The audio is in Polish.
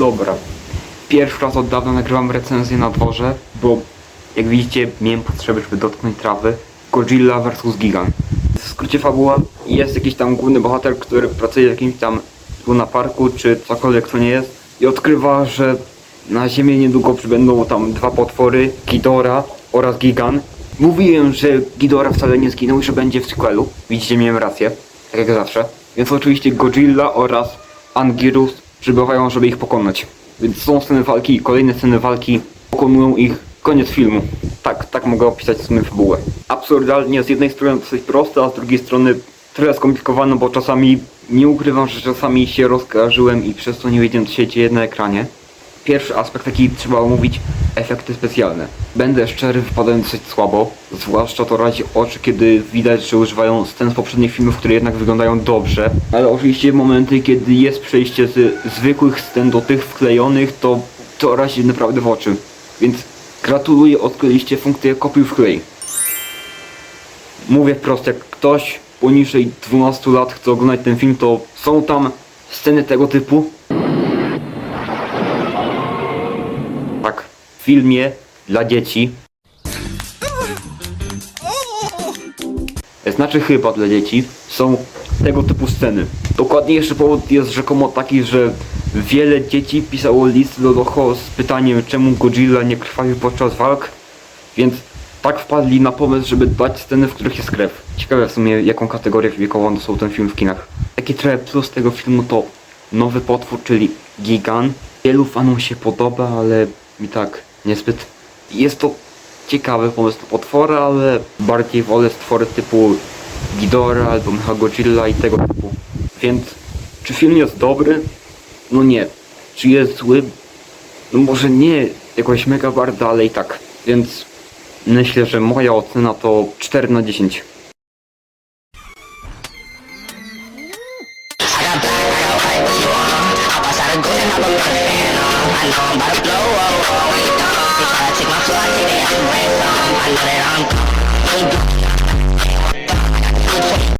Dobra. Pierwszy raz od dawna nagrywam recenzję na dworze, bo jak widzicie miałem potrzebę, żeby dotknąć trawy. Godzilla vs Gigan. W skrócie fabuła jest jakiś tam główny bohater, który pracuje w jakimś tam na parku, czy cokolwiek to nie jest i odkrywa, że na ziemię niedługo przybędą tam dwa potwory, Ghidorah oraz Gigan. Mówiłem, że Ghidorah wcale nie zginął i że będzie w sequelu. Widzicie, miałem rację, tak jak zawsze. Więc oczywiście Godzilla oraz Anguirus przybywają, żeby ich pokonać. Więc są sceny walki kolejne sceny walki pokonują ich. Koniec filmu. Tak, tak mogę opisać w sumie fabułę. Absurdalnie z jednej strony dosyć proste, a z drugiej strony trochę skomplikowane, bo czasami nie ukrywam, że czasami się rozkojarzyłem i przez to nie wiedziałem co się dzieje na ekranie. Pierwszy aspekt taki trzeba omówić efekty specjalne. Będę szczery, wypadają dosyć słabo, zwłaszcza to razi oczy, kiedy widać, że używają scen z poprzednich filmów, które jednak wyglądają dobrze. Ale oczywiście momenty, kiedy jest przejście z zwykłych scen do tych wklejonych, to to razi naprawdę w oczy. Więc gratuluję, odkryliście funkcję kopiuj wklej. Mówię wprost, jak ktoś poniżej 12 lat chce oglądać ten film, to są tam sceny tego typu, Tak, w filmie dla dzieci. Znaczy chyba dla dzieci są tego typu sceny. Dokładniejszy powód jest rzekomo taki, że wiele dzieci pisało list do Locho z pytaniem czemu Godzilla nie krwawi podczas walk, więc tak wpadli na pomysł, żeby dać sceny, w których jest krew. Ciekawe w sumie jaką kategorię wiekową są ten film w kinach. Taki trochę plus tego filmu to nowy potwór, czyli Gigan. Wielu fanom się podoba, ale mi tak niezbyt. Jest to ciekawy pomysł na potwora, ale bardziej wolę stwory typu Ghidorah albo Mechagodzilla i tego typu. Więc czy film jest dobry? No nie. Czy jest zły? No może nie jakoś mega bardzo, ale i tak. Więc myślę, że moja ocena to 4 na 10. I i'm on.